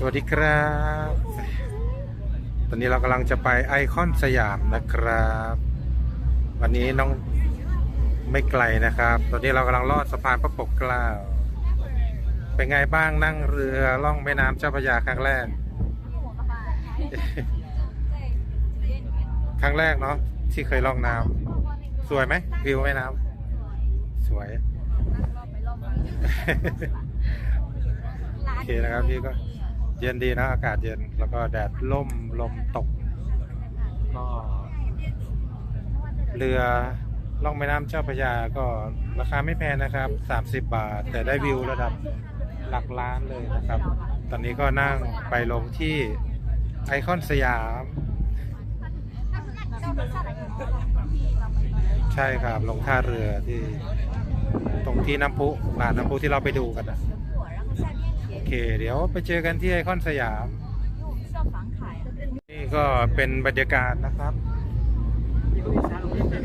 สวัสดีครับ ตอนนี้เรากำลังจะไปไอคอนสยามนะครับ วันนี้น้องไม่ไกลนะครับ ตอนนี้เรากำลังลอดสะพานพระปกเกล้า เป็นไงบ้างนั่งเรือล่องแม่น้ำเจ้าพระยาครั้งแรก ครั้งแรกเนาะที่เคยล่องน้ำสวยไหมวิวแม่น้ำสวยโอเคนะครับนี่ก็ เย็นดีนะอากาศเย็นแล้วก็แดดล่มลมตก ก็เรือล่องแม่น้ำเจ้าพระยาก็ราคาไม่แพงนะครับ 30 บาท แต่ได้วิวระดับหลักล้านเลยนะครับ ตอนนี้ก็นั่งไปลงที่ไอคอนสยาม ใช่ครับลงท่าเรือที่ ตรงที่น้ำพุลานน้ำพุที่เราไปดูกันนะ เค เดี๋ยวไปเจอกันที่ไอคอนสยาม นี่ก็เป็นบรรยากาศนะครับ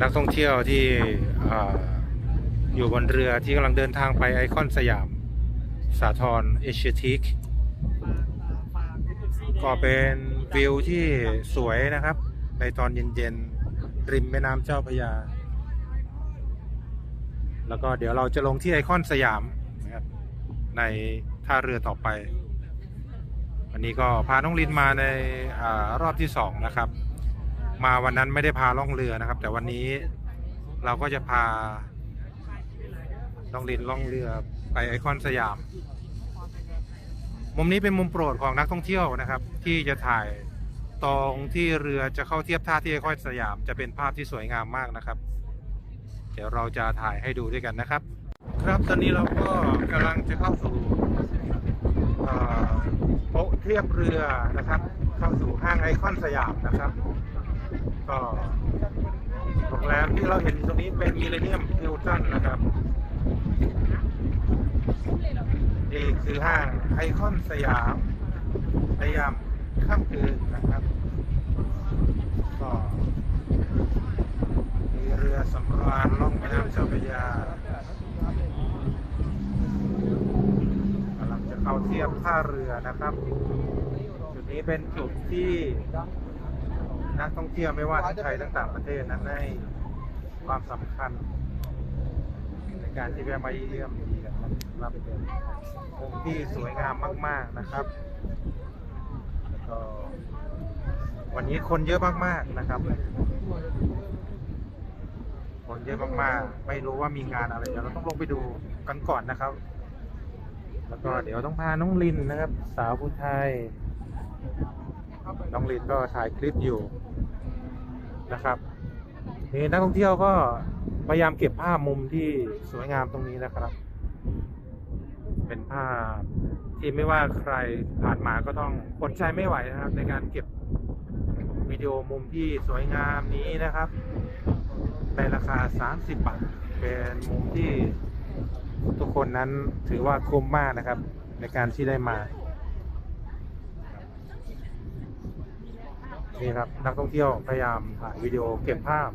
นักท่องเที่ยวที่ออยู่บนเรือที่กำลังเดินทางไปไอคอนสยาม สาทรเอเชียทิกก็เป็นวิวที่สวยนะครับ ในตอนเย็นๆ ริมแม่น้ำเจ้าพระยา แล้วก็เดี๋ยวเราจะลงที่ไอคอนสยามนะครับใน ท่าเรือต่อไป วันนี้ก็พาน้องลินมาในอารอบที่สองนะครับ มาวันนั้นไม่ได้พาล่องเรือนะครับ แต่วันนี้เราก็จะพาน้องลินล่องเรือไปไอคอนสยาม มุมนี้เป็นมุมโปรดของนักท่องเที่ยวนะครับ ที่จะถ่ายตรงที่เรือจะเข้าเทียบท่าที่ไอคอนสยาม จะเป็นภาพที่สวยงามมากนะครับ เดี๋ยวเราจะถ่ายให้ดูด้วยกันนะครับ ครับตอนนี้เราก็กำลังจะเข้าสู่ โป๊ะเทียบเรือนะครับ เข้าสู่ห้างไอคอนสยามนะครับ ก็โรงแรมที่เราเห็นตรงนี้เป็นมิเลเนียมฮิลตันนะครับนี่คือห้างไอคอนสยามในยามค่ำคืนนะครับก็มีเรือสำราญล่องแม่น้ำเจ้าพระยา เขาเทียบท่าเรือนะครับ จุดนี้เป็นจุดที่นักท่องเที่ยวไม่ว่าทั้งไทยทั้งต่างประเทศนั้นให้ความสำคัญ ในการที่แวะมาเยี่ยมดีกันนะครับเป็นมุมที่สวยงามมาก ๆนะครับแล้วก็วันนี้คนเยอะมากๆนะครับ คนเยอะมากๆ ไม่รู้ว่ามีงานอะไรเดี๋ยวเราต้องลงไปดูกันก่อนนะครับ แล้วก็เดี๋ยวต้องพาน้องลินนะครับ สาวผู้ไทย น้องลินก็ถ่ายคลิปอยู่นะครับนี่นักท่องเที่ยวก็พยายามเก็บภาพมุมที่สวยงามตรงนี้นะครับ เป็นภาพที่ไม่ว่าใครผ่านมาก็ต้องอดใจไม่ไหวนะครับ ในการเก็บวิดีโอมุมที่สวยงามนี้นะครับ ในราคา 30 บาท เป็นมุมที่ ทุกคนนั้นถือว่าคุ้มมากนะครับ ในการที่ได้มานี่ครับนักท่องเที่ยวพยายามถ่ายวิดีโอเก็บภาพ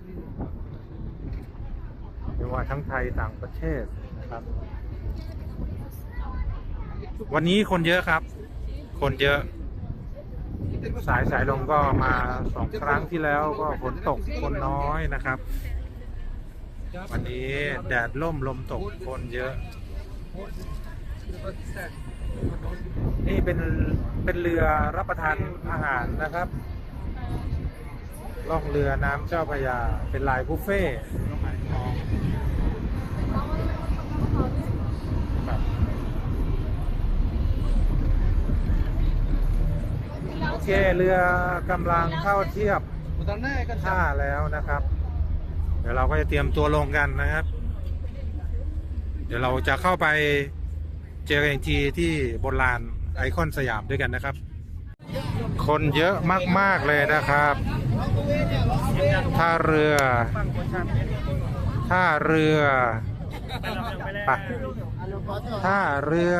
ไม่ว่าทั้งไทยต่างประเทศนะครับ วันนี้คนเยอะครับ คนเยอะ สายสายลมก็มาสองครั้งที่แล้วก็ฝนตกคนน้อยนะครับ วันนี้แดดล่มลมตกคนเยอะ นี่เป็นเป็นเรือรับประทานอาหารนะครับ ล่องเรือน้ำเจ้าพระยา เป็นลายบุฟเฟ่ต์ครับโอเคเรือกำลังเข้าเทียบท่าแล้วนะครับ เดี๋ยวเราก็จะเตรียมตัวลงกันนะครับ เดี๋ยวเราจะเข้าไปเจอกันอีกทีที่บนลานไอคอนสยามด้วยกันนะครับ คนเยอะมาก ๆ เลยนะครับ ท่าเรือ ท่าเรือไปท่าเรือ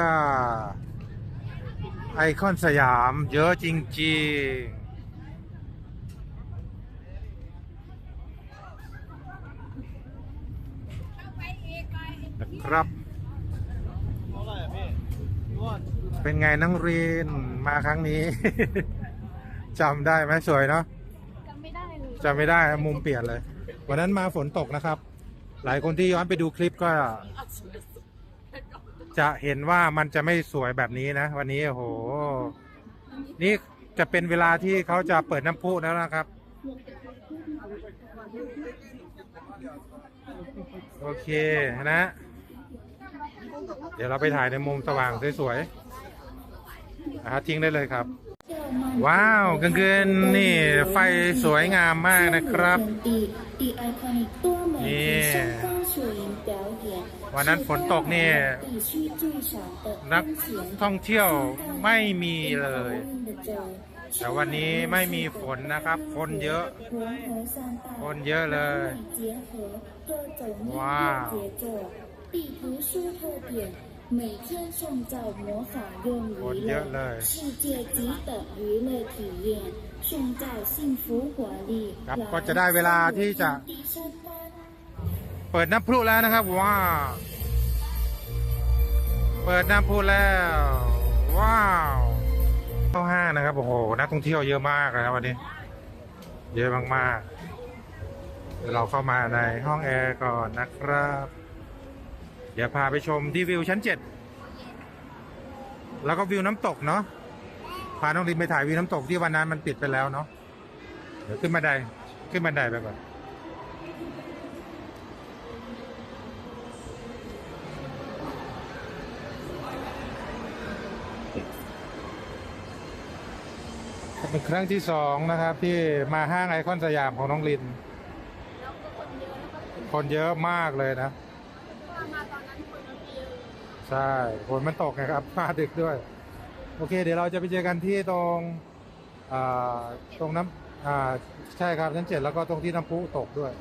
ไอคอนสยามเยอะจริง ๆ ครับ เป็นไงนังเรียนมาครั้งนี้ จำได้ไหมสวยเนาะจำไม่ได้เลยจำไม่ได้มุมเปลี่ยนเลย วันนั้นมาฝนตกนะครับ หลายคนที่ย้อนไปดูคลิปก็ จะเห็นว่ามันจะไม่สวยแบบนี้นะ วันนี้โอ้โห นี่จะเป็นเวลาที่เขาจะเปิดน้ำพุแล้วนะครับ โอเคนะ เดี๋ยวเราไปถ่ายในมุมสว่างสวยๆนะฮะทิ้งได้เลยครับ ว้าวกลางคืนนี่ไฟสวยงามมากนะครับนี่วันนั้นฝนตกนี่นักท่องเที่ยวไม่มีเลย แต่วันนี้ไม่มีฝนนะครับ คนเยอะ คนเยอะเลย ว้าว 地图书特点，每天创造魔法用 คน 娱 เยอะ 乐， เลย 世界级的娱乐体验，创造幸福活力。 ครับ 来 ก็จะได้เวลาที่จะ 第三班。 เปิดน้ำพุแล้วนะครับ ว้าว เปิดน้ำพุแล้ว ว้าวเข้าห้างนะครับ โอ้โห นักท่องเที่ยวเยอะมากนะครับวันนี้ เยอะมากๆ เดี๋ยวเราเข้ามาในห้องแอร์ก่อนนะครับ เ ดี๋ยวพาไปชมที่วิวชั้นเจ็ดแล้วก็วิวน้ำตกเนาะพาน้องลินไปถ่ายวิวน้ำตกที่วันนั้นมันปิดไปแล้วเนาะเดี๋ยวขึ้นบันไดขึ้นบันไดไปก่อนเป็นครั้งที่สองนะครับ ที่มาห้างไอคอนสยามของน้องลิน คนเยอะมากเลยนะ ว่ามาตอนนั้นคนมันเยอะ ใช่ฝนมันตกไงครับ มาดึกด้วย โอเค เดี๋ยวเราจะไปเจอกันที่ตรงตรงน้ำใช่ครับชั้นเจ็ดแล้วก็ตรงที่น้ำพุตกด้วย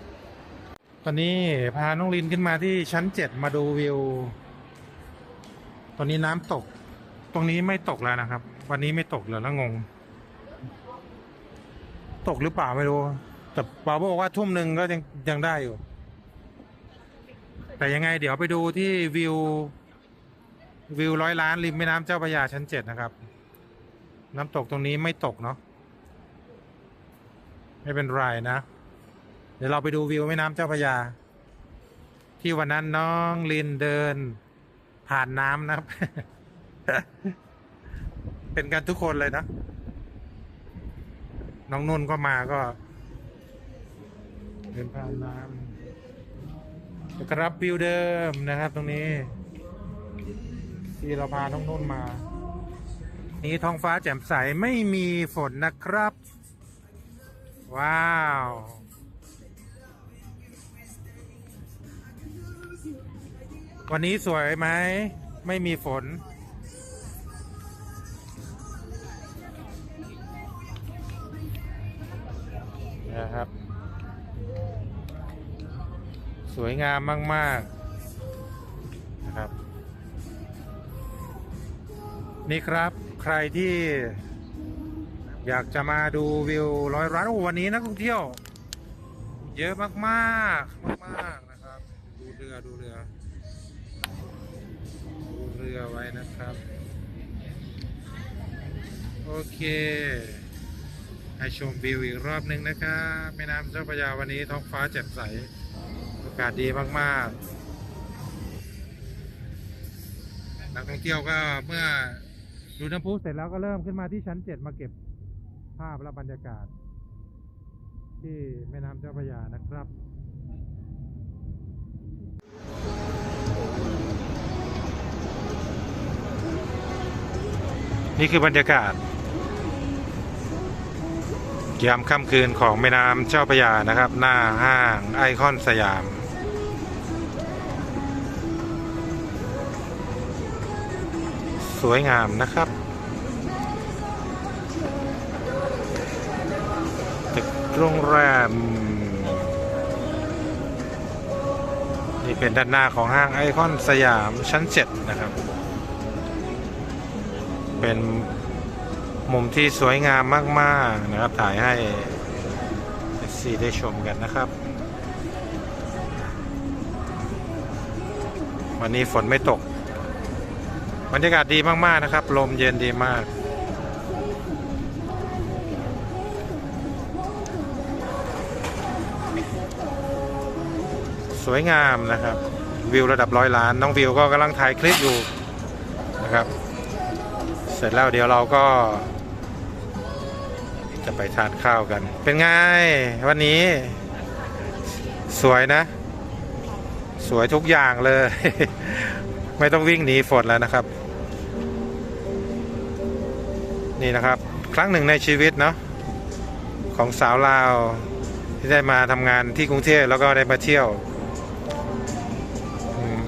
ตอนนี้พาน้องลินขึ้นมาที่ชั้นเจ็ดมาดูวิว ตอนนี้น้ำตก ตรงนี้ไม่ตกแล้วนะครับ วันนี้ไม่ตกเลยแล้วงง ตกหรือเปล่าไม่รู้ แต่ปาบอกว่าทุ่มหนึ่งก็ยังยังได้อยู่ แต่ยังไงเดี๋ยวไปดูที่วิว วิวร้อยล้านริมแม่น้ำเจ้าพระยาชั้นเจ็ดนะครับ น้ำตกตรงนี้ไม่ตกเนาะไม่เป็นไรนะ เดี๋ยวเราไปดูวิวแม่น้ำเจ้าพระยา ที่วันนั้นน้องลินเดิน ผ่านน้ำนะครับ เป็นกันทุกคนเลยนะ น้องนุ่นก็มาก็ เดินผ่านน้ำครับวิวเดิมนะครับตรงนี้ ที่เราพาน้องนุ่นมา นี่ท้องฟ้าแจ่มใสไม่มีฝนนะครับ ว้าววันนี้สวยไหม ไม่มีฝน นะครับ สวยงามมาก ๆ นะครับ นี่ครับใครที่อยากจะมาดูวิวร้อยร้านโอ้วันนี้นักท่องเที่ยว เยอะมากๆมากๆนะครับ ดูเรือดูเรือ ดูเรือไว้นะครับ โอเคให้ชมวิวอีกรอบหนึ่งนะครับแม่น้ำเจ้าพระยาวันนี้ท้องฟ้าแจ่มใสอากาศดีมากๆ นักท่องเที่ยวก็เมื่อ ดูน้ำพุเสร็จแล้วก็เริ่มขึ้นมาที่ชั้นเจ็ดมาเก็บภาพและบรรยากาศ ที่แม่น้ำเจ้าพระยานะครับนี่คือบรรยากาศยามค่ำคืนของแม่น้ำเจ้าพระยานะครับ หน้าห้างไอคอนสยาม สวยงามนะครับ ตึกโรงแรม นี่เป็นด้านหน้าของห้างไอคอนสยามชั้นเจ็ดนะครับ เป็นมุมที่สวยงามมากๆนะครับ ถ่ายให้ซีได้ชมกันนะครับ วันนี้ฝนไม่ตก บรรยากาศดีมากๆนะครับ ลมเย็นดีมากสวยงามนะครับ วิวระดับร้อยล้าน น้องวิวก็กำลังถ่ายคลิปอยู่นะครับ เสร็จแล้วเดี๋ยวเราก็ จะไปทานข้าวกัน เป็นไงวันนี้ สวยนะ สวยทุกอย่างเลย ไม่ต้องวิ่งหนีฝนแล้วนะครับ นี่นะครับ ครั้งหนึ่งในชีวิตเนาะของสาวลาวที่ได้มาทำงานที่กรุงเทพแล้วก็ได้มาเที่ยวอืม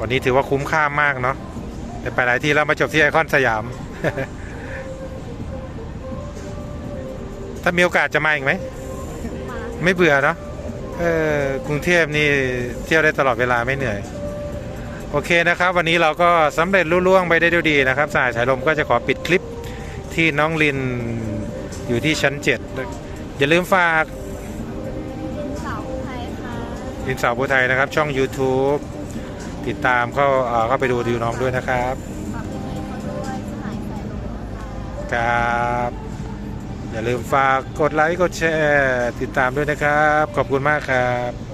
วันนี้ถือว่าคุ้มค่ามากเนาะแต่ไปหลายที่แล้วมาจบที่ไอคอนสยาม ถ้ามีโอกาสจะมาอีกไหม ไม่เบื่อเนาะเออกรุงเทพนี่เที่ยวได้ตลอดเวลาไม่เหนื่อย โอเคนะครับ วันนี้เราก็สำเร็จรุ่ล่วงไปได้ด้วยดีนะครับสายสายลมก็จะขอปิดคลิปที่น้องลินอยู่ที่ชั้น7อย่าลืมฝากเป็นสาวไทยค่ะลินสาวผู้ไทยนะครับ ช่อง YouTube ติดตามเข้าเอ่อเข้าไปดูดูน้องด้วยนะครับฝากพี่เมย์เขาด้วยสหายสายลมนะคะครับอย่าลืมฝากกดไลค์กดแชร์ ติดตามด้วยนะครับ ขอบคุณมากครับ